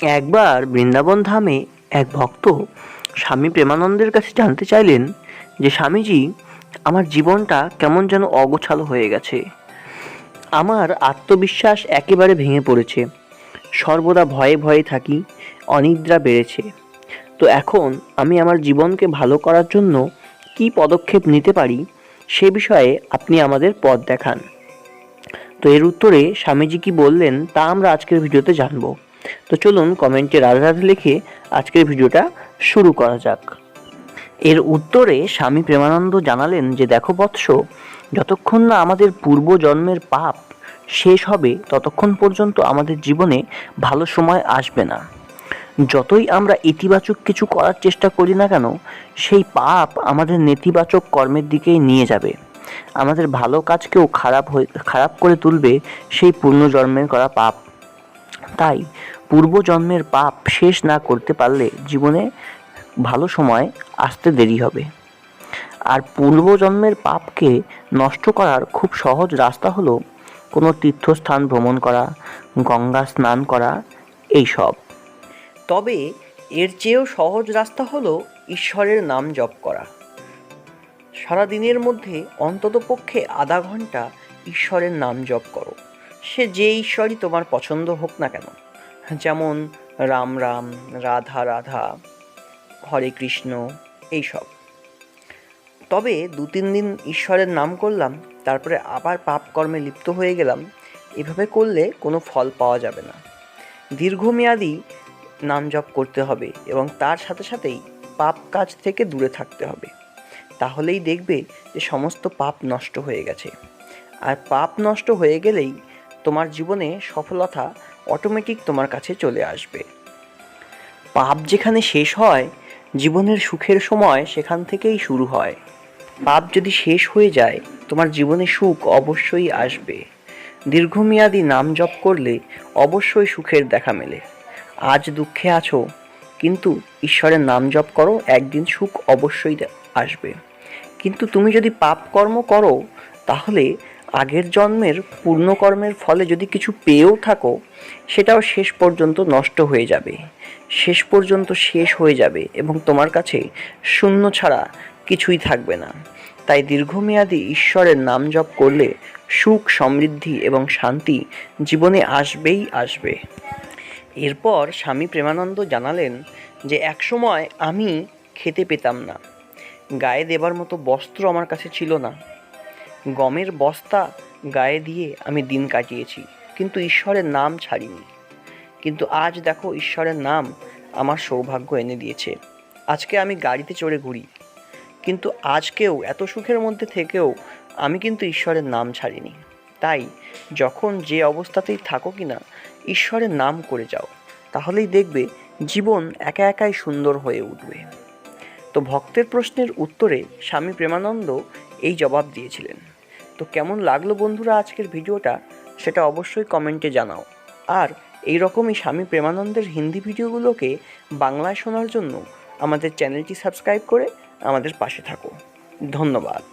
একবার বৃন্দাবন ধামে এক ভক্ত স্বামী প্রেমানন্দের কাছে জানতে চাইলেন যে, স্বামীজি, আমার জীবনটা কেমন যেন অগোছালো হয়ে গেছে। আমার আত্মবিশ্বাস একেবারে ভেঙে পড়েছে। সর্বদা ভয়ে ভয়ে থাকি, অনিদ্রা বেড়েছে। তো এখন আমি আমার জীবনকে ভালো করার জন্য কী পদক্ষেপ নিতে পারি, সে বিষয়ে আপনি আমাদের পথ দেখান। তো এর উত্তরে স্বামীজি কি বললেন, তা আমরা আজকের ভিডিওতে জানব। তো চলুন কমেন্টে রাধে লিখে আজকের ভিডিওটা শুরু করা যাক। এর উত্তরে স্বামী প্রেমানন্দ জানালেন যে, দেখো বৎস, যতক্ষণ না আমাদের পূর্বজন্মের পাপ শেষ হবে, ততক্ষণ পর্যন্ত আমাদের জীবনে ভালো সময় আসবে না। যতই আমরা ইতিবাচক কিছু করার চেষ্টা করি না কেন, সেই পাপ আমাদের নেতিবাচক কর্মের দিকেই নিয়ে যাবে। আমাদের ভালো কাজকেও খারাপ হয়ে, খারাপ করে তুলবে সেই পূর্ণজন্মের করা পাপ। তাই পূর্বজন্মের পাপ শেষ না করতে পারলে জীবনে ভালো সময় আসতে দেরি হবে। আর পূর্বজন্মের পাপকে নষ্ট করার খুব সহজ রাস্তা হলো কোনো তীর্থস্থান ভ্রমণ করা, গঙ্গা স্নান করা এইসব তবে এর চেয়েও সহজ রাস্তা হলো ঈশ্বরের নাম জপ করা। সারা দিনের মধ্যে অন্ততপক্ষে আধা ঘণ্টা ঈশ্বরের নাম জপ করো। সে যে ঈশ্বরই তোমার পছন্দ হোক না কেন। যেমন রাম রাম, রাধা রাধা, হরে কৃষ্ণ, এইসব। তবে দু তিন দিন ঈশ্বরের নাম করলাম, তারপরে আবার পাপ কর্মে লিপ্ত হয়ে গেলাম, এভাবে করলে কোনো ফল পাওয়া যাবে না। দীর্ঘমেয়াদী নাম জপ করতে হবে এবং তার সাথে সাথেই পাপ কাজ থেকে দূরে থাকতে হবে। তাহলেই দেখবে যে সমস্ত পাপ নষ্ট হয়ে গেছে। আর পাপ নষ্ট হয়ে গেলেই তোমার জীবনে সফলতা অটোমেটিক তোমার কাছে চলে আসবে। পাপ যেখানে শেষ হয়, জীবনের সুখের সময় সেখান থেকেই শুরু হয়। পাপ যদি শেষ হয়ে যায়, তোমার জীবনে সুখ অবশ্যই আসবে। দীর্ঘমেয়াদী নাম জপ করলে অবশ্যই সুখের দেখা মেলে। আজ দুঃখে আছো, কিন্তু ঈশ্বরের নাম জপ করো, একদিন সুখ অবশ্যই আসবে। কিন্তু তুমি যদি পাপ কর্ম করো, তাহলে আগের জন্মের পূর্ণকর্মের ফলে যদি কিছু পেয়েও থাকো, সেটাও শেষ পর্যন্ত নষ্ট হয়ে যাবে। শেষ পর্যন্ত শেষ হয়ে যাবে এবং তোমার কাছে শূন্য ছাড়া কিছুই থাকবে না। তাই দীর্ঘমেয়াদী ঈশ্বরের নাম জপ করলে সুখ, সমৃদ্ধি এবং শান্তি জীবনে আসবেই আসবে। এরপর স্বামী প্রেমানন্দ জানালেন যে একসময় আমি খেতে পেতাম না। গায়ে দেবার মতো বস্ত্র আমার কাছে ছিল না। গমের বস্তা গায়ে দিয়ে আমি দিন কাটিয়েছি, কিন্তু ঈশ্বরের নাম ছাড়িনি। কিন্তু আজ দেখো ঈশ্বরের নাম আমার সৌভাগ্য এনে দিয়েছে। আজকে আমি গাড়িতে চড়ে ঘুরি। কিন্তু আজকেও এত সুখের মধ্যে থেকেও আমি কিন্তু ঈশ্বরের নাম ছাড়িনি। তাই যখন যে অবস্থাতেই থাকো কিনা, ঈশ্বরের নাম করে যাও। তাহলেই দেখবে জীবন একা একাই সুন্দর হয়ে উঠবে। তো ভক্তের প্রশ্নের উত্তরে স্বামী প্রেমানন্দ এই জবাব দিয়েছিলেন। তো কেমন লাগল বন্ধুরা আজকের ভিডিওটা সেটা অবশ্যই কমেন্টে জানাও। আর এই রকমই স্বামী প্রেমানন্দের হিন্দি ভিডিওগুলোকে বাংলায় শোনার জন্য আমাদের চ্যানেলটি সাবস্ক্রাইব করে আমাদের পাশে থাকো। ধন্যবাদ।